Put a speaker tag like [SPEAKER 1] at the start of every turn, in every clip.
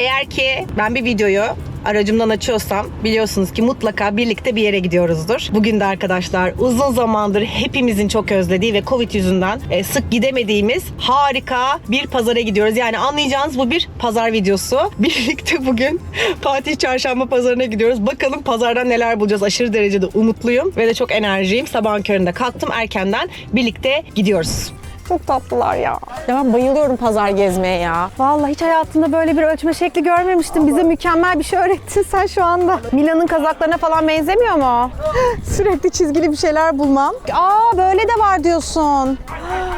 [SPEAKER 1] Eğer ki ben bir videoyu aracımdan açıyorsam biliyorsunuz ki mutlaka birlikte bir yere gidiyoruzdur. Bugün de arkadaşlar uzun zamandır hepimizin çok özlediği ve Covid yüzünden e, sık gidemediğimiz harika bir pazara gidiyoruz. Yani anlayacağınız bu bir pazar videosu. Birlikte bugün Fatih Çarşamba pazarına gidiyoruz. Bakalım pazardan neler bulacağız. Aşırı derecede umutluyum ve de çok enerjiyim. Sabahın köründe kalktım erkenden. Birlikte gidiyoruz.
[SPEAKER 2] Çok tatlılar ya. Ya ben bayılıyorum pazar gezmeye ya. Vallahi hiç hayatımda böyle bir ölçme şekli görmemiştim. Bize mükemmel bir şey öğrettin sen şu anda. Milan'ın kazaklarına falan benzemiyor mu? Sürekli çizgili bir şeyler bulmam. Aa böyle de var diyorsun.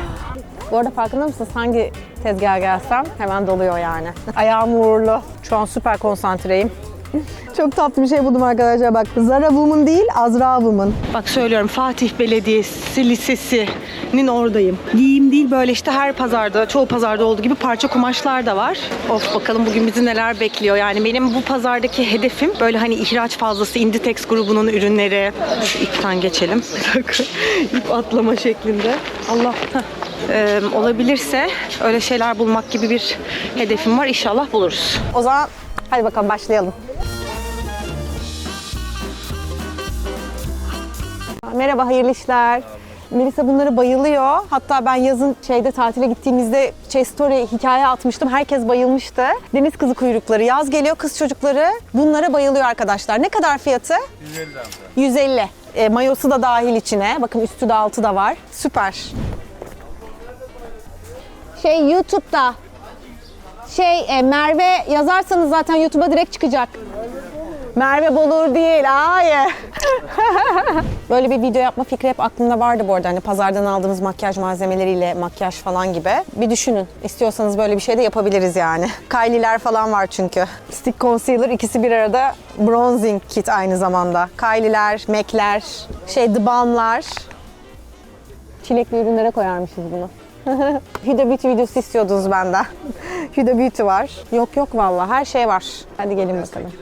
[SPEAKER 2] Bu arada farkında mısınız hangi tezgaha gelsem hemen doluyor yani. Ayağım uğurlu. Şu an süper konsantreyim. Çok tatlı bir şey buldum arkadaşlar bak. Zara Woman değil Azra Woman.
[SPEAKER 1] Bak söylüyorum Fatih Belediyesi Lisesi'nin oradayım. Giyim değil böyle işte her pazarda, çoğu pazarda olduğu gibi parça kumaşlar da var. Of bakalım bugün bizi neler bekliyor. Yani benim bu pazardaki hedefim böyle hani ihraç fazlası Inditex grubunun ürünleri. Şu ipten geçelim. İp atlama şeklinde. Allah. Ee, olabilirse öyle şeyler bulmak gibi bir hedefim var. İnşallah buluruz.
[SPEAKER 2] O zaman hadi bakalım başlayalım. Merhaba, hayırlı işler. Melisa bunları bayılıyor. Hatta ben yazın şeyde tatile gittiğimizde şey story hikaye atmıştım. Herkes bayılmıştı. Deniz kızı kuyrukları. Yaz geliyor kız çocukları bunlara bayılıyor arkadaşlar. Ne kadar fiyatı? 150 150. E, mayosu da dahil içine. Bakın üstü de altı da var. Süper. Şey YouTube'da şey e, Merve yazarsanız zaten YouTube'a direkt çıkacak. Merve Bolur değil, hayır. Böyle bir video yapma fikri hep aklımda vardı bu arada. Hani pazardan aldığımız makyaj malzemeleriyle makyaj falan gibi. Bir düşünün. İstiyorsanız böyle bir şey de yapabiliriz yani. Kylie'ler falan var çünkü. Stick Concealer ikisi bir arada bronzing kit aynı zamanda. Kylie'ler, MAC'ler, şey The Balm'lar. Çilekli ürünlere koyarmışız bunu. Huda Beauty videosu istiyordunuz benden. Huda Beauty var. Yok yok vallahi her şey var. Hadi gelin bakalım.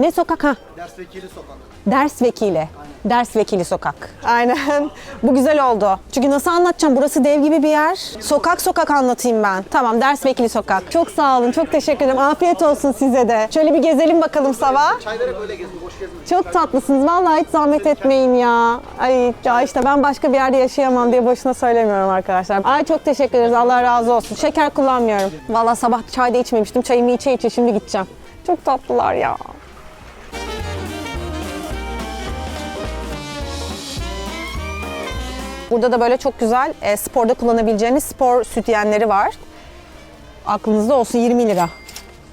[SPEAKER 2] Ne sokak ha?
[SPEAKER 3] Ders vekili sokak.
[SPEAKER 2] Ders vekili. Ders vekili sokak. Aynen. Bu güzel oldu. Çünkü nasıl anlatacağım? Burası dev gibi bir yer. Sokak sokak anlatayım ben. Tamam ders vekili sokak. Çok sağ olun. Çok teşekkür ederim. Afiyet olsun size de. Şöyle bir gezelim bakalım sabah.
[SPEAKER 3] Çaylara böyle gezin, boş gezmeyin.
[SPEAKER 2] Çok tatlısınız. Vallahi hiç zahmet etmeyin ya. Ay ya işte ben başka bir yerde yaşayamam diye boşuna söylemiyorum arkadaşlar. Ay çok teşekkür ederiz. Allah razı olsun. Şeker kullanmıyorum. Vallahi sabah çay da içmemiştim. Çayımı içe içe şimdi gideceğim. Çok tatlılar ya. Burada da böyle çok güzel e, sporda kullanabileceğiniz spor sütyenleri var. Aklınızda olsun 20 lira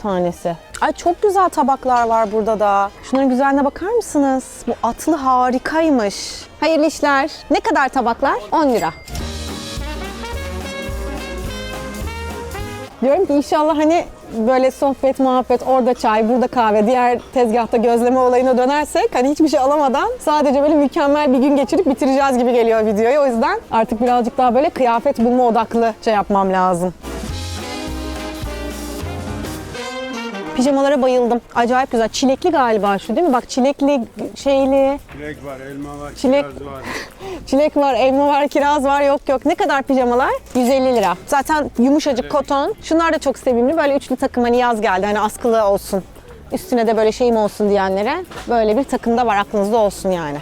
[SPEAKER 2] tanesi. Ay çok güzel tabaklar var burada da. Şunların güzelliğine bakar mısınız? Bu atlı harikaymış. Hayırlı işler. Ne kadar tabaklar? 10 lira. Diyorum ki inşallah hani böyle sohbet, muhabbet, orada çay, burada kahve, diğer tezgahta gözleme olayına dönersek hani hiçbir şey alamadan sadece böyle mükemmel bir gün geçirip bitireceğiz gibi geliyor videoyu. O yüzden artık birazcık daha böyle kıyafet bulma odaklı şey yapmam lazım. Pijamalara bayıldım. Acayip güzel. Çilekli galiba şu değil mi? Bak çilekli şeyli.
[SPEAKER 4] Çilek var, elma var,
[SPEAKER 2] Çilek-
[SPEAKER 4] kiraz var.
[SPEAKER 2] Çilek var, elma var, kiraz var. Yok yok. Ne kadar pijamalar? 150 lira. Zaten yumuşacık koton. Şunlar da çok sevimli. Böyle üçlü takım hani yaz geldi. Hani askılı olsun. Üstüne de böyle şeyim olsun diyenlere böyle bir takım da var aklınızda olsun yani.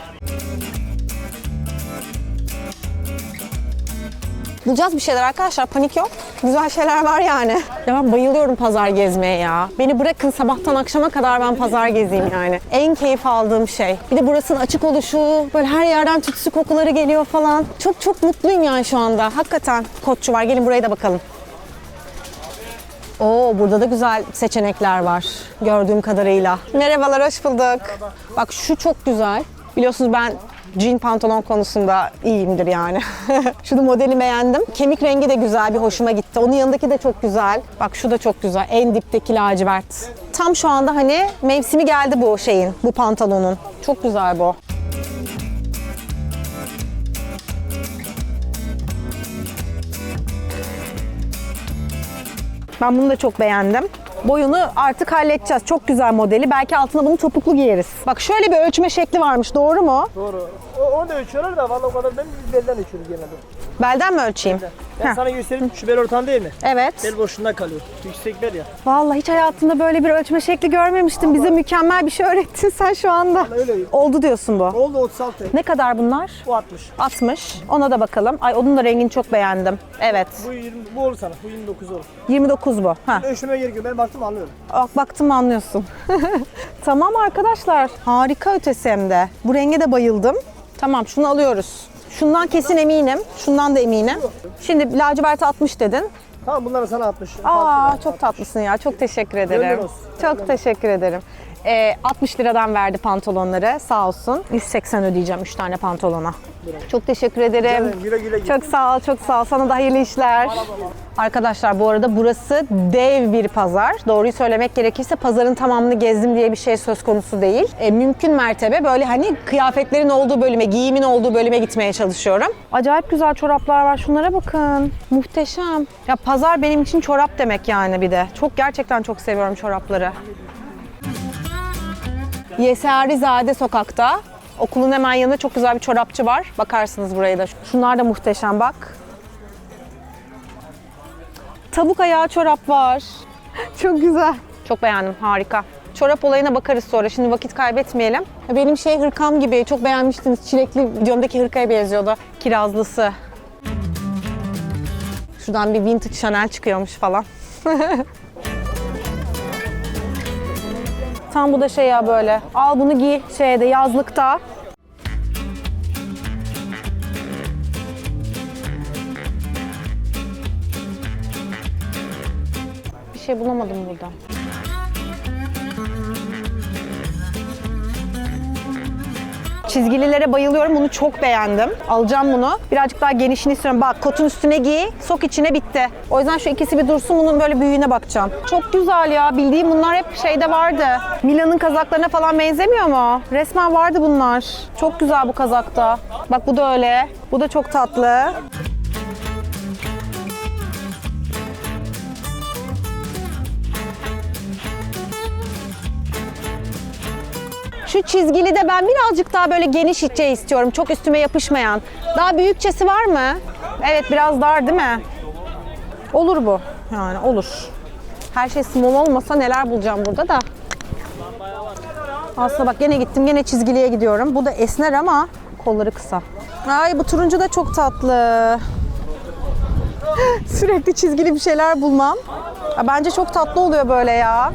[SPEAKER 2] Bulacağız bir şeyler arkadaşlar panik yok. Güzel şeyler var yani. Ya ben bayılıyorum pazar gezmeye ya. Beni bırakın sabahtan akşama kadar ben pazar gezeyim yani. En keyif aldığım şey. Bir de burasının açık oluşu, böyle her yerden tütsü kokuları geliyor falan. Çok çok mutluyum yani şu anda. Hakikaten kotçu var. Gelin buraya da bakalım. Oo burada da güzel seçenekler var gördüğüm kadarıyla. Merhabalar, hoş bulduk. Bak şu çok güzel. Biliyorsunuz ben jean pantolon konusunda iyiyimdir yani. Şunu modeli beğendim. Kemik rengi de güzel bir hoşuma gitti. Onun yanındaki de çok güzel. Bak şu da çok güzel. En dipteki lacivert. Tam şu anda hani mevsimi geldi bu şeyin, bu pantolonun. Çok güzel bu. Ben bunu da çok beğendim. Boyunu artık halledeceğiz. Çok güzel modeli. Belki altına bunu topuklu giyeriz. Bak şöyle bir ölçme şekli varmış. Doğru mu?
[SPEAKER 3] Doğru. O, onu da ölçüyorlar da vallahi o kadar ben belden ölçüyoruz genelde.
[SPEAKER 2] Belden mi ölçeyim?
[SPEAKER 3] Ben
[SPEAKER 2] Heh.
[SPEAKER 3] sana göstereyim şu bel ortan değil mi?
[SPEAKER 2] Evet.
[SPEAKER 3] Bel boşluğunda kalıyor. Yüksek bel ya.
[SPEAKER 2] Vallahi hiç hayatımda böyle bir ölçme şekli görmemiştim. Bize mükemmel bir şey öğrettin sen şu anda.
[SPEAKER 3] Öyle.
[SPEAKER 2] Oldu diyorsun bu.
[SPEAKER 3] Oldu 36.
[SPEAKER 2] Ne kadar bunlar?
[SPEAKER 3] Bu 60.
[SPEAKER 2] 60. Ona da bakalım. Ay onun da rengini çok beğendim. Evet.
[SPEAKER 3] Bu 20, bu olur sana. Bu 29 olur.
[SPEAKER 2] 29 bu. Ha.
[SPEAKER 3] Ölçmeme gerek yok. Ben baktım anlıyorum.
[SPEAKER 2] Bak baktım anlıyorsun. tamam arkadaşlar. Harika ötesi hem de. Bu renge de bayıldım. Tamam şunu alıyoruz. Şundan kesin eminim. Şundan da eminim. Şimdi lacivert 60 dedin.
[SPEAKER 3] Tamam bunları sana 60.
[SPEAKER 2] Aa çok tatlısın ya. Çok teşekkür ederim.
[SPEAKER 3] Gönlün olsun.
[SPEAKER 2] Çok teşekkür ederim. Ee, 60 liradan verdi pantolonları. Sağ olsun. 180 ödeyeceğim 3 tane pantolona. Çok teşekkür ederim.
[SPEAKER 3] ederim. Güle güle git.
[SPEAKER 2] Çok sağ ol, çok sağ ol. Sana da hayırlı işler. Arkadaşlar bu arada burası dev bir pazar. Doğruyu söylemek gerekirse pazarın tamamını gezdim diye bir şey söz konusu değil. E, mümkün mertebe böyle hani kıyafetlerin olduğu bölüme, giyimin olduğu bölüme gitmeye çalışıyorum. Acayip güzel çoraplar var. Şunlara bakın. Muhteşem. Ya pazar benim için çorap demek yani bir de. Çok gerçekten çok seviyorum çorapları. Yeserizade sokakta. Okulun hemen yanında çok güzel bir çorapçı var. Bakarsınız buraya da. Şunlar da muhteşem bak. Tavuk ayağı çorap var. Çok güzel. Çok beğendim. Harika. Çorap olayına bakarız sonra. Şimdi vakit kaybetmeyelim. Benim şey hırkam gibi. Çok beğenmiştiniz. Çilekli videomdaki hırkaya benziyordu. Kirazlısı. Şuradan bir vintage Chanel çıkıyormuş falan. Tam bu da şey ya böyle. Al bunu giy şeyde yazlıkta. Bir şey bulamadım burada. Çizgililere bayılıyorum. Bunu çok beğendim. Alacağım bunu. Birazcık daha genişini istiyorum. Bak kotun üstüne giy. Sok içine bitti. O yüzden şu ikisi bir dursun. Bunun böyle büyüğüne bakacağım. Çok güzel ya. Bildiğim bunlar hep şeyde vardı. Milan'ın kazaklarına falan benzemiyor mu? Resmen vardı bunlar. Çok güzel bu kazakta. Bak bu da öyle. Bu da çok tatlı. Şu çizgili de ben birazcık daha böyle geniş içe istiyorum. Çok üstüme yapışmayan. Daha büyükçesi var mı? Evet biraz dar değil mi? Olur bu. Yani olur. Her şey small olmasa neler bulacağım burada da. Aslında bak gene gittim gene çizgiliye gidiyorum. Bu da esner ama kolları kısa. Ay bu turuncu da çok tatlı. Sürekli çizgili bir şeyler bulmam. Bence çok tatlı oluyor böyle ya.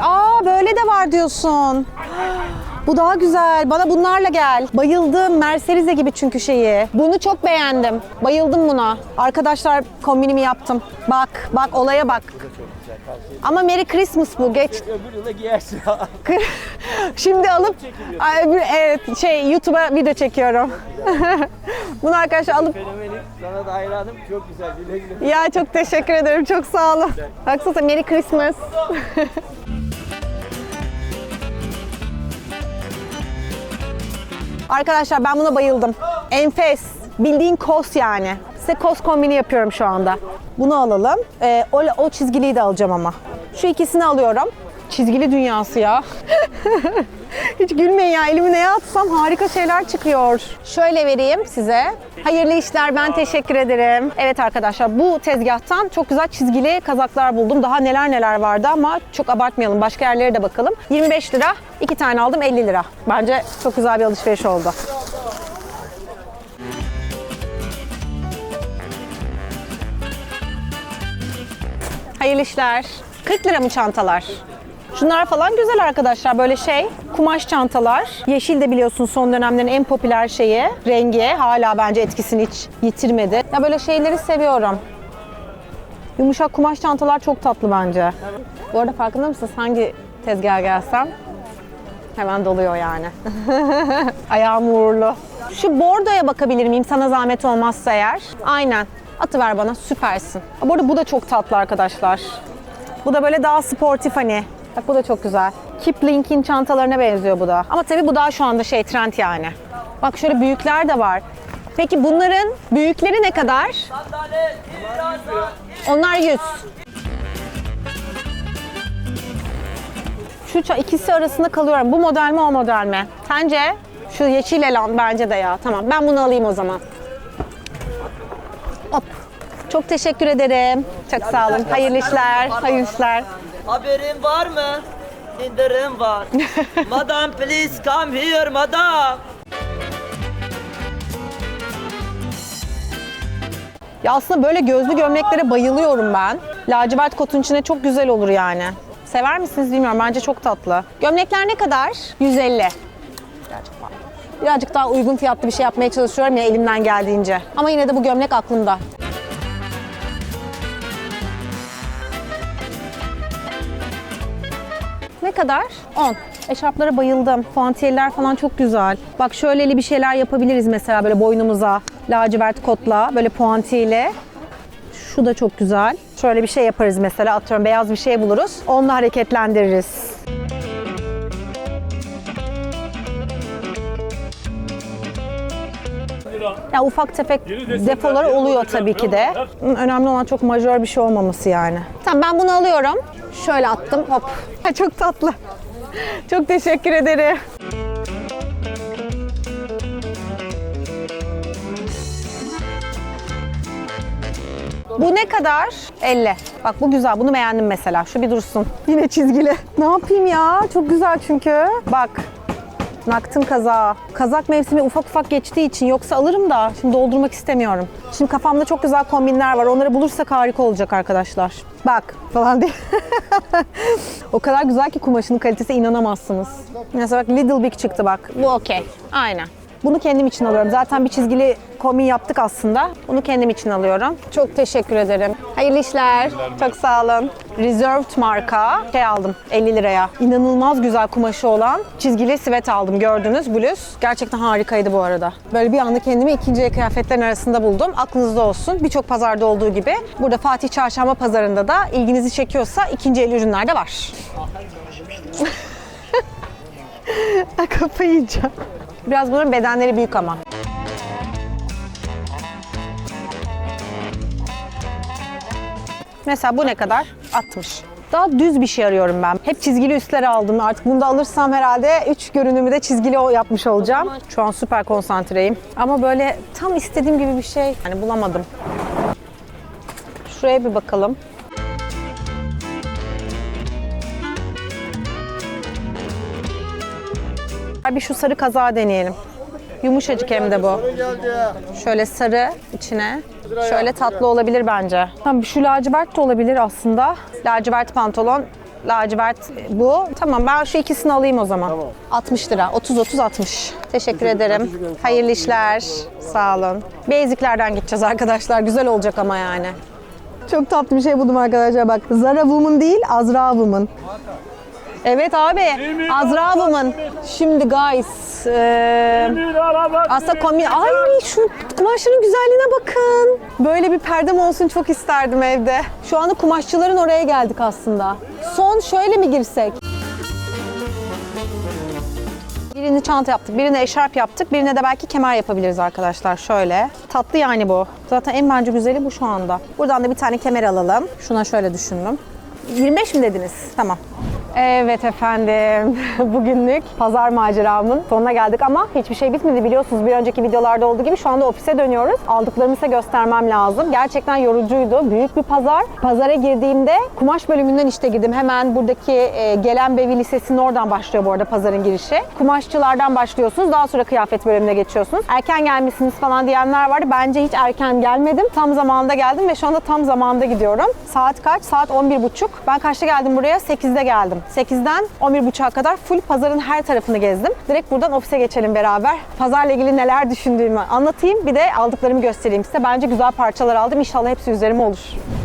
[SPEAKER 2] Aa böyle de var diyorsun. Bu daha güzel. Bana bunlarla gel. Bayıldım. Mercerize gibi çünkü şeyi. Bunu çok beğendim. Bayıldım buna. Arkadaşlar kombinimi yaptım. Bak, bak olaya bak. Ama Merry Christmas bu. Geç.
[SPEAKER 3] Öbür yılda giyersin.
[SPEAKER 2] Şimdi alıp evet şey YouTube'a video çekiyorum. Bunu arkadaşlar alıp.
[SPEAKER 3] Sana da hayranım. Çok güzel. Güle güle.
[SPEAKER 2] ya çok teşekkür ederim. Çok sağ olun. Baksanıza Merry Christmas. Arkadaşlar ben buna bayıldım. Enfes. Bildiğin kos yani. Size kos kombini yapıyorum şu anda. Bunu alalım. Ee, o, o çizgiliyi de alacağım ama. Şu ikisini alıyorum. Çizgili dünyası ya. Hiç gülmeyin ya. Elimi neye atsam harika şeyler çıkıyor. Şöyle vereyim size. Hayırlı işler. Ben teşekkür ederim. Evet arkadaşlar bu tezgahtan çok güzel çizgili kazaklar buldum. Daha neler neler vardı ama çok abartmayalım. Başka yerlere de bakalım. 25 lira. iki tane aldım 50 lira. Bence çok güzel bir alışveriş oldu. Hayırlı işler. 40 lira mı çantalar? Şunlar falan güzel arkadaşlar. Böyle şey, kumaş çantalar. Yeşil de biliyorsun son dönemlerin en popüler şeyi. Rengi hala bence etkisini hiç yitirmedi. Ya böyle şeyleri seviyorum. Yumuşak kumaş çantalar çok tatlı bence. Bu arada farkında mısınız hangi tezgaha gelsem hemen doluyor yani. Ayağım uğurlu. Şu bordoya bakabilir miyim sana zahmet olmazsa eğer? Aynen. Atıver bana süpersin. Bu arada bu da çok tatlı arkadaşlar. Bu da böyle daha sportif hani. Bak bu da çok güzel. Kipling'in çantalarına benziyor bu da. Ama tabii bu daha şu anda şey trend yani. Bak şöyle büyükler de var. Peki bunların büyükleri ne kadar? Onlar 100. Şu ikisi arasında kalıyorum. Bu model mi o model mi? Sence? Şu yeşil elan bence de ya. Tamam ben bunu alayım o zaman. Çok teşekkür ederim. Çok sağ olun. Hayırlı işler. Hayırlı işler.
[SPEAKER 4] Haberin var mı? İndirim var. madam please come here madam.
[SPEAKER 2] Ya aslında böyle gözlü gömleklere bayılıyorum ben. Lacivert kotun içine çok güzel olur yani. Sever misiniz bilmiyorum. Bence çok tatlı. Gömlekler ne kadar? 150. Birazcık var. Birazcık daha uygun fiyatlı bir şey yapmaya çalışıyorum ya elimden geldiğince. Ama yine de bu gömlek aklımda. Kadar? 10. Eşarplara bayıldım. Puantiyeller falan çok güzel. Bak şöyleli bir şeyler yapabiliriz mesela böyle boynumuza. Lacivert kotla, böyle puantiyeli. Şu da çok güzel. Şöyle bir şey yaparız mesela atıyorum beyaz bir şey buluruz. Onunla hareketlendiririz. Ya ufak tefek defoları oluyor tabii ki de. Önemli olan çok majör bir şey olmaması yani. Tamam ben bunu alıyorum. Şöyle attım hop. Çok tatlı. Çok teşekkür ederim. Bu ne kadar? 50. Bak bu güzel. Bunu beğendim mesela. Şu bir dursun. Yine çizgili. Ne yapayım ya? Çok güzel çünkü. Bak. Naktın kazağı. Kazak mevsimi ufak ufak geçtiği için yoksa alırım da şimdi doldurmak istemiyorum. Şimdi kafamda çok güzel kombinler var. Onları bulursak harika olacak arkadaşlar. Bak falan diye. o kadar güzel ki kumaşının kalitesi inanamazsınız. Mesela bak Little Big çıktı bak. Bu okey. Aynen. Bunu kendim için alıyorum. Zaten bir çizgili kombin yaptık aslında. Bunu kendim için alıyorum. Çok teşekkür ederim. Hayırlı işler. Çok sağ olun. Reserved marka şey aldım 50 liraya. İnanılmaz güzel kumaşı olan çizgili sivet aldım gördünüz bluz. Gerçekten harikaydı bu arada. Böyle bir anda kendimi ikinci el kıyafetlerin arasında buldum. Aklınızda olsun. Birçok pazarda olduğu gibi burada Fatih Çarşamba pazarında da ilginizi çekiyorsa ikinci el ürünler de var. Kafayı yiyeceğim. Biraz bunların bedenleri büyük ama. Mesela bu ne kadar? 60. Daha düz bir şey arıyorum ben. Hep çizgili üstler aldım. Artık bunu da alırsam herhalde 3 görünümü de çizgili o- yapmış olacağım. Şu an süper konsantreyim. Ama böyle tam istediğim gibi bir şey yani bulamadım. Şuraya bir bakalım. Bir şu sarı kazağı deneyelim. Yumuşacık hem de bu. Şöyle sarı içine. Şöyle tatlı olabilir bence. Tamam şu lacivert de olabilir aslında. Lacivert pantolon. Lacivert bu. Tamam ben şu ikisini alayım o zaman. 60 lira. 30 30 60. Teşekkür ederim. Hayırlı işler. Sağ olun. Basic'lerden gideceğiz arkadaşlar. Güzel olacak ama yani. Çok tatlı bir şey buldum arkadaşlar bak. Zara Woman değil, Azra Woman. Evet abi. Azra Woman. Şimdi guys. eee, aslında komik. Ay şu kumaşların güzelliğine bakın. Böyle bir perdem olsun çok isterdim evde. Şu anda kumaşçıların oraya geldik aslında. Son şöyle mi girsek? Birini çanta yaptık, birine eşarp yaptık, birine de belki kemer yapabiliriz arkadaşlar. Şöyle. Tatlı yani bu. Zaten en bence güzeli bu şu anda. Buradan da bir tane kemer alalım. Şuna şöyle düşündüm. 25 mi dediniz? Tamam. Evet efendim. Bugünlük pazar maceramın sonuna geldik ama hiçbir şey bitmedi biliyorsunuz. Bir önceki videolarda olduğu gibi şu anda ofise dönüyoruz. Aldıklarımı size göstermem lazım. Gerçekten yorucuydu. Büyük bir pazar. Pazara girdiğimde kumaş bölümünden işte girdim. Hemen buradaki e, Gelen Bevi Lisesi'nin oradan başlıyor bu arada pazarın girişi. Kumaşçılardan başlıyorsunuz. Daha sonra kıyafet bölümüne geçiyorsunuz. Erken gelmişsiniz falan diyenler vardı. Bence hiç erken gelmedim. Tam zamanında geldim ve şu anda tam zamanında gidiyorum. Saat kaç? Saat 11.30. Ben kaçta geldim buraya? 8'de geldim. 8'den 11.30'a kadar full pazarın her tarafını gezdim. Direkt buradan ofise geçelim beraber. Pazarla ilgili neler düşündüğümü anlatayım. Bir de aldıklarımı göstereyim size. Bence güzel parçalar aldım. İnşallah hepsi üzerime olur.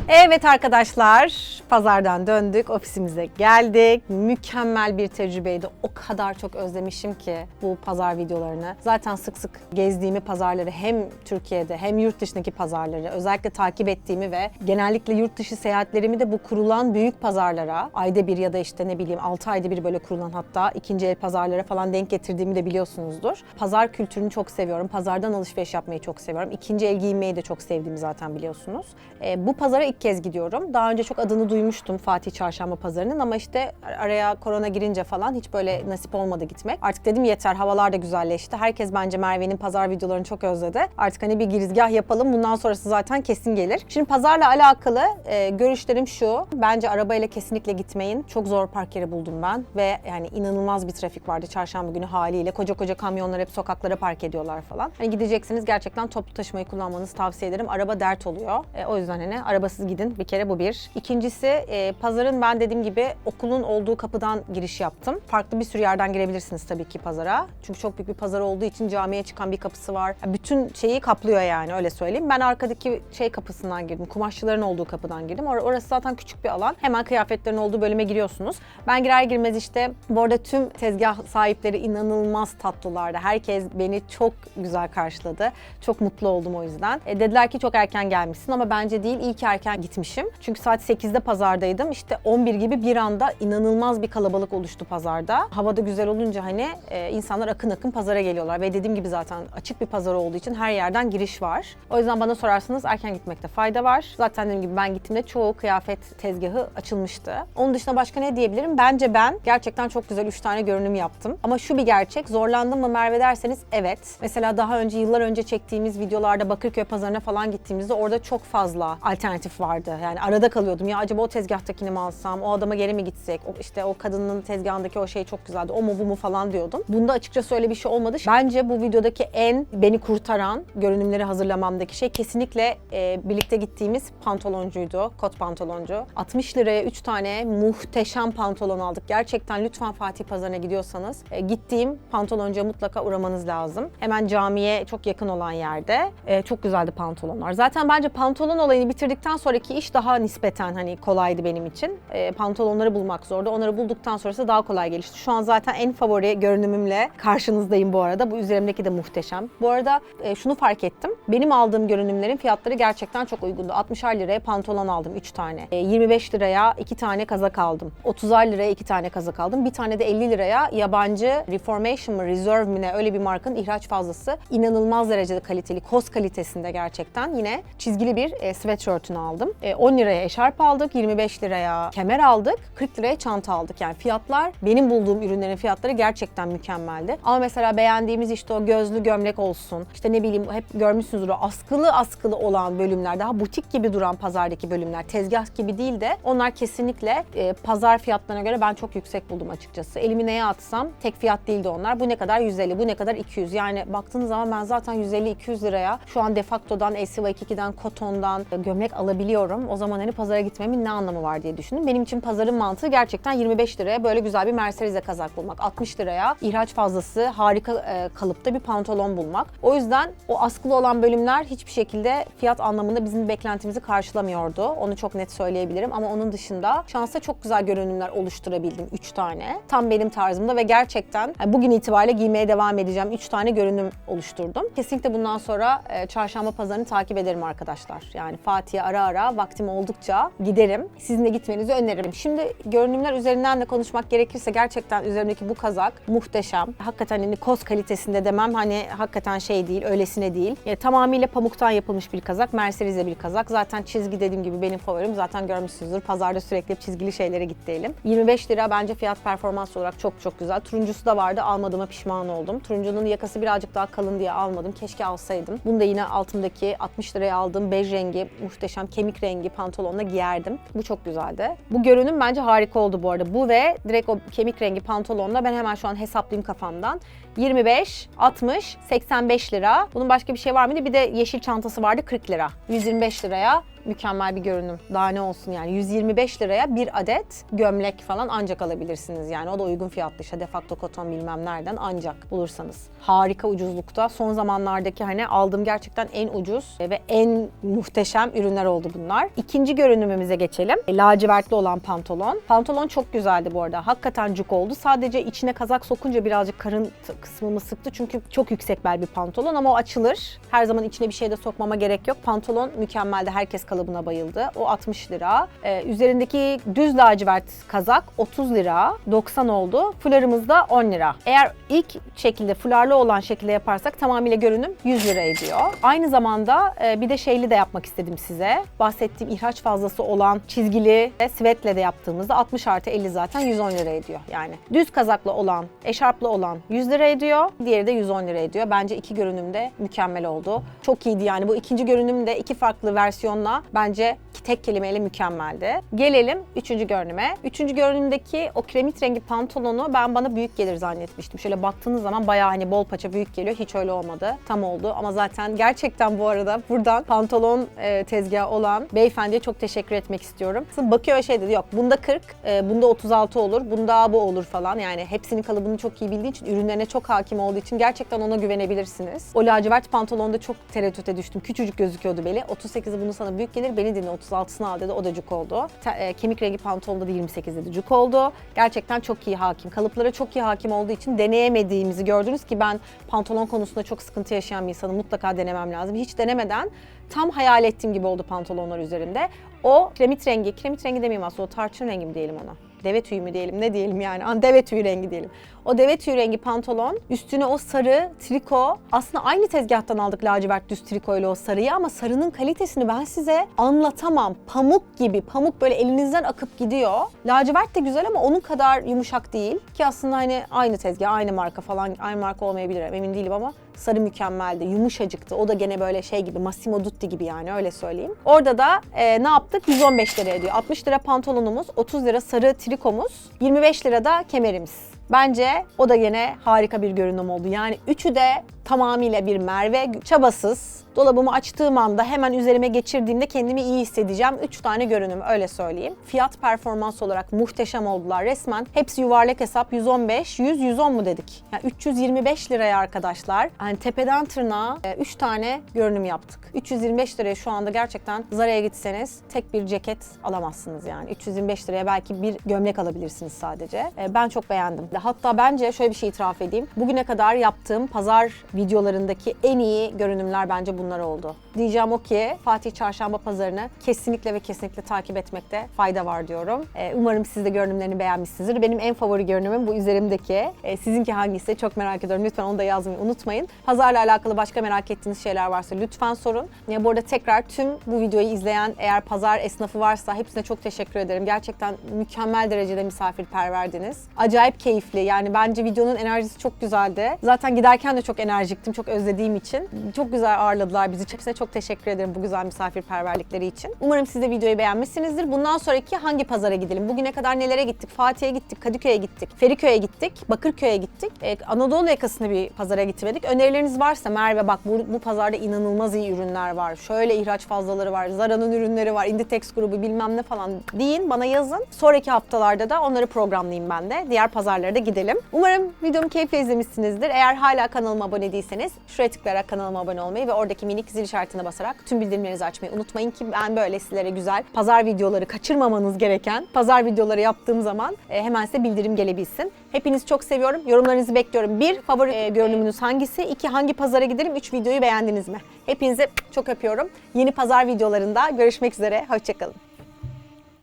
[SPEAKER 2] Evet arkadaşlar, pazardan döndük, ofisimize geldik. Mükemmel bir tecrübeydi. O kadar çok özlemişim ki bu pazar videolarını. Zaten sık sık gezdiğimi pazarları hem Türkiye'de hem yurt dışındaki pazarları özellikle takip ettiğimi ve genellikle yurt dışı seyahatlerimi de bu kurulan büyük pazarlara ayda bir ya da işte ne bileyim 6 ayda bir böyle kurulan hatta ikinci el pazarlara falan denk getirdiğimi de biliyorsunuzdur. Pazar kültürünü çok seviyorum. Pazardan alışveriş yapmayı çok seviyorum. İkinci el giyinmeyi de çok sevdiğimi zaten biliyorsunuz. E, bu pazara ilk kez gidiyorum. Daha önce çok adını duymuştum Fatih Çarşamba Pazarı'nın ama işte araya korona girince falan hiç böyle nasip olmadı gitmek. Artık dedim yeter havalar da güzelleşti. Herkes bence Merve'nin pazar videolarını çok özledi. Artık hani bir girizgah yapalım. Bundan sonrası zaten kesin gelir. Şimdi pazarla alakalı e, görüşlerim şu. Bence arabayla kesinlikle gitmeyin. Çok zor park yeri buldum ben ve yani inanılmaz bir trafik vardı çarşamba günü haliyle. Koca koca kamyonlar hep sokaklara park ediyorlar falan. Hani gideceksiniz gerçekten toplu taşımayı kullanmanızı tavsiye ederim. Araba dert oluyor. E, o yüzden hani arabasız gidin. Bir kere bu bir. İkincisi e, pazarın ben dediğim gibi okulun olduğu kapıdan giriş yaptım. Farklı bir sürü yerden girebilirsiniz tabii ki pazara. Çünkü çok büyük bir pazar olduğu için camiye çıkan bir kapısı var. Ya Bütün şeyi kaplıyor yani öyle söyleyeyim. Ben arkadaki şey kapısından girdim. Kumaşçıların olduğu kapıdan girdim. Or- orası zaten küçük bir alan. Hemen kıyafetlerin olduğu bölüme giriyorsunuz. Ben girer girmez işte bu arada tüm tezgah sahipleri inanılmaz tatlılardı. Herkes beni çok güzel karşıladı. Çok mutlu oldum o yüzden. E, dediler ki çok erken gelmişsin ama bence değil. İyi ki erken gitmişim. Çünkü saat 8'de pazardaydım. İşte 11 gibi bir anda inanılmaz bir kalabalık oluştu pazarda. Havada güzel olunca hani e, insanlar akın akın pazara geliyorlar ve dediğim gibi zaten açık bir pazar olduğu için her yerden giriş var. O yüzden bana sorarsanız erken gitmekte fayda var. Zaten dediğim gibi ben gittiğimde çoğu kıyafet tezgahı açılmıştı. Onun dışında başka ne diyebilirim? Bence ben gerçekten çok güzel 3 tane görünüm yaptım. Ama şu bir gerçek. Zorlandım mı Merve derseniz evet. Mesela daha önce yıllar önce çektiğimiz videolarda Bakırköy pazarına falan gittiğimizde orada çok fazla alternatif vardı. Yani arada kalıyordum. Ya acaba o tezgahtakini mi alsam? O adama geri mi gitsek? O, işte o kadının tezgahındaki o şey çok güzeldi. O mu bu mu falan diyordum. Bunda açıkçası öyle bir şey olmadı. Bence bu videodaki en beni kurtaran görünümleri hazırlamamdaki şey kesinlikle e, birlikte gittiğimiz pantoloncuydu. Kot pantoloncu. 60 liraya 3 tane muhteşem pantolon aldık. Gerçekten lütfen Fatih Pazarı'na gidiyorsanız e, gittiğim pantoloncuya mutlaka uğramanız lazım. Hemen camiye çok yakın olan yerde. E, çok güzeldi pantolonlar. Zaten bence pantolon olayını bitirdikten sonraki iş daha nispeten hani kolaydı benim için. E, pantolonları bulmak zordu. Onları bulduktan sonrası daha kolay gelişti. Şu an zaten en favori görünümümle karşınızdayım bu arada. Bu üzerimdeki de muhteşem. Bu arada e, şunu fark ettim. Benim aldığım görünümlerin fiyatları gerçekten çok uygundu. 60'ar liraya pantolon aldım 3 tane. E, 25 liraya 2 tane kazak aldım. 30'ar liraya 2 tane kazak aldım. Bir tane de 50 liraya yabancı Reformation mı Reserve mi ne öyle bir markanın ihraç fazlası. İnanılmaz derecede kaliteli. Kos kalitesinde gerçekten. Yine çizgili bir e, sweatshirt'ünü aldım. E, 10 liraya eşarp aldık. 25 liraya kemer aldık. 40 liraya çanta aldık. Yani fiyatlar benim bulduğum ürünlerin fiyatları gerçekten mükemmeldi. Ama mesela beğendiğimiz işte o gözlü gömlek olsun. İşte ne bileyim hep görmüşsünüzdür o askılı askılı olan bölümler. Daha butik gibi duran pazardaki bölümler. Tezgah gibi değil de onlar kesinlikle e, pazar fiyatlarına göre ben çok yüksek buldum açıkçası. Elimi neye atsam tek fiyat değildi onlar. Bu ne kadar 150, bu ne kadar 200. Yani baktığınız zaman ben zaten 150-200 liraya şu an Defacto'dan, LCY22'den, Koton'dan gömlek alabiliyorum. O zaman hani pazara gitmemin ne anlamı var diye düşündüm. Benim için pazarın mantığı gerçekten 25 liraya böyle güzel bir Mercedes'e kazak bulmak. 60 liraya ihraç fazlası harika e, kalıpta bir pantolon bulmak. O yüzden o askılı olan bölümler hiçbir şekilde fiyat anlamında bizim beklentimizi karşılamıyordu. Onu çok net söyleyebilirim ama onun dışında şansa çok güzel görünümler oluşturabildim 3 tane. Tam benim tarzımda ve gerçekten yani bugün itibariyle giymeye devam edeceğim 3 tane görünüm oluşturdum. Kesinlikle bundan sonra e, çarşamba pazarını takip ederim arkadaşlar. Yani Fatih'e ara ara vaktim oldukça giderim. Sizin de gitmenizi öneririm. Şimdi görünümler üzerinden de konuşmak gerekirse gerçekten üzerimdeki bu kazak muhteşem. Hakikaten hani kos kalitesinde demem hani hakikaten şey değil, öylesine değil. Yani tamamıyla pamuktan yapılmış bir kazak, Mercedes'e bir kazak. Zaten çizgi dediğim gibi benim favorim. Zaten görmüşsünüzdür. Pazarda sürekli çizgili şeylere gitti elim. 25 lira bence fiyat performans olarak çok çok güzel. Turuncusu da vardı. Almadığıma pişman oldum. Turuncunun yakası birazcık daha kalın diye almadım. Keşke alsaydım. Bunu da yine altımdaki 60 liraya aldığım bej rengi, muhteşem kemik rengi pantolonla giyerdim. Bu çok güzeldi. Bu görünüm bence harika oldu bu arada. Bu ve direkt o kemik rengi pantolonla ben hemen şu an hesaplayayım kafamdan. 25, 60, 85 lira. Bunun başka bir şey var mıydı? Bir de yeşil çantası vardı 40 lira. 125 liraya mükemmel bir görünüm. Daha ne olsun yani 125 liraya bir adet gömlek falan ancak alabilirsiniz yani. O da uygun fiyatlı işte defakto koton bilmem nereden ancak bulursanız. Harika ucuzlukta. Son zamanlardaki hani aldığım gerçekten en ucuz ve en muhteşem ürünler oldu bunlar. İkinci görünümümüze geçelim. Lacivertli olan pantolon. Pantolon çok güzeldi bu arada. Hakikaten cuk oldu. Sadece içine kazak sokunca birazcık karın kısmımı sıktı. Çünkü çok yüksek bel bir pantolon ama o açılır. Her zaman içine bir şey de sokmama gerek yok. Pantolon mükemmeldi. Herkes kalıbına bayıldı. O 60 lira. Ee, üzerindeki düz lacivert kazak 30 lira. 90 oldu. Fularımız da 10 lira. Eğer ilk şekilde fularlı olan şekilde yaparsak tamamıyla görünüm 100 lira ediyor. Aynı zamanda e, bir de şeyli de yapmak istedim size. Bahsettiğim ihraç fazlası olan çizgili ve sivetle de yaptığımızda 60 artı 50 zaten 110 lira ediyor. Yani düz kazaklı olan, eşarplı olan 100 lira ediyor. Diğeri de 110 lira ediyor. Bence iki görünüm de mükemmel oldu. Çok iyiydi yani. Bu ikinci görünüm de iki farklı versiyonla bence tek kelimeyle mükemmeldi. Gelelim üçüncü görünüme. Üçüncü görünümdeki o kremit rengi pantolonu ben bana büyük gelir zannetmiştim. Şöyle baktığınız zaman bayağı hani bol paça büyük geliyor. Hiç öyle olmadı. Tam oldu ama zaten gerçekten bu arada buradan pantolon e, tezgahı olan beyefendiye çok teşekkür etmek istiyorum. Bakıyor ve şey dedi yok bunda 40, e, bunda 36 olur, bunda bu olur falan. Yani hepsinin kalıbını çok iyi bildiği için, ürünlerine çok hakim olduğu için gerçekten ona güvenebilirsiniz. O lacivert pantolonda çok tereddüte düştüm. Küçücük gözüküyordu beli. 38'i bunu sana büyük gelir, beni dinle 36'sını al dedi. O da cuk oldu. Te- e, kemik rengi pantolonda da 28 dedi. Cuk oldu. Gerçekten çok iyi hakim. Kalıplara çok iyi hakim olduğu için deneyemediğimizi gördünüz ki ben pantolon konusunda çok sıkıntı yaşayan bir insanım. Mutlaka denemem lazım. Hiç denemeden tam hayal ettiğim gibi oldu pantolonlar üzerinde. O kremit rengi, kremit rengi demeyeyim aslında o tarçın rengi mi diyelim ona? Deve tüyü mü diyelim ne diyelim yani An deve tüyü rengi diyelim. O deve tüyü rengi pantolon üstüne o sarı triko aslında aynı tezgahtan aldık lacivert düz triko ile o sarıyı ama sarının kalitesini ben size anlatamam. Pamuk gibi pamuk böyle elinizden akıp gidiyor. Lacivert de güzel ama onun kadar yumuşak değil ki aslında hani aynı tezgah aynı marka falan aynı marka olmayabilir emin değilim ama sarı mükemmeldi yumuşacıktı. O da gene böyle şey gibi Massimo Dutti gibi yani öyle söyleyeyim. Orada da e, ne yaptık? 115 lira ediyor. 60 lira pantolonumuz, 30 lira sarı trikomuz, 25 lira da kemerimiz. Bence o da yine harika bir görünüm oldu. Yani üçü de tamamıyla bir Merve çabasız. Dolabımı açtığım anda hemen üzerime geçirdiğimde kendimi iyi hissedeceğim. 3 tane görünüm öyle söyleyeyim. Fiyat performans olarak muhteşem oldular resmen. Hepsi yuvarlak hesap 115, 100, 110 mu dedik? Yani 325 liraya arkadaşlar. Yani tepeden tırnağa 3 tane görünüm yaptık. 325 liraya şu anda gerçekten Zara'ya gitseniz tek bir ceket alamazsınız yani. 325 liraya belki bir gömlek alabilirsiniz sadece. E, Ben çok beğendim. Hatta bence şöyle bir şey itiraf edeyim. Bugüne kadar yaptığım pazar videolarındaki en iyi görünümler bence bunlar oldu. Diyeceğim o ki Fatih Çarşamba pazarını kesinlikle ve kesinlikle takip etmekte fayda var diyorum. Ee, umarım siz de görünümlerini beğenmişsinizdir. Benim en favori görünümüm bu üzerimdeki. Ee, sizinki hangisi çok merak ediyorum. Lütfen onu da yazmayı unutmayın. Pazarla alakalı başka merak ettiğiniz şeyler varsa lütfen sorun. Ya bu arada tekrar tüm bu videoyu izleyen eğer pazar esnafı varsa hepsine çok teşekkür ederim. Gerçekten mükemmel derecede misafirperverdiniz. Acayip keyifli. Yani bence videonun enerjisi çok güzeldi. Zaten giderken de çok enerjiktim. Çok özlediğim için. Çok güzel ağırladılar bizi. Hepsine çok teşekkür ederim bu güzel misafirperverlikleri için. Umarım siz de videoyu beğenmişsinizdir. Bundan sonraki hangi pazara gidelim? Bugüne kadar nelere gittik? Fatih'e gittik, Kadıköy'e gittik, Feriköy'e gittik, Bakırköy'e gittik. Ee, Anadolu yakasında bir pazara gitmedik. Önerileriniz varsa Merve bak bu, bu pazarda inanılmaz iyi ürünler var. Şöyle ihraç fazlaları var. Zara'nın ürünleri var. Inditex grubu bilmem ne falan deyin bana yazın. Sonraki haftalarda da onları programlayayım ben de. Diğer pazarlara da gidelim. Umarım videomu keyifle izlemişsinizdir. Eğer hala kanalıma abone değilseniz şuraya tıklayarak kanalıma abone olmayı ve oradaki minik zil işaretine basarak tüm bildirimlerinizi açmayı unutmayın ki ben böyle sizlere güzel pazar videoları kaçırmamanız gereken pazar videoları yaptığım zaman e, hemen size bildirim gelebilsin. Hepinizi çok seviyorum. Yorumlarınızı bekliyorum. Bir, favori e, görünümünüz hangisi? İki, hangi pazara gidelim? Üç, videoyu beğendiniz mi? Hepinizi çok öpüyorum. Yeni pazar videolarında görüşmek üzere. Hoşçakalın.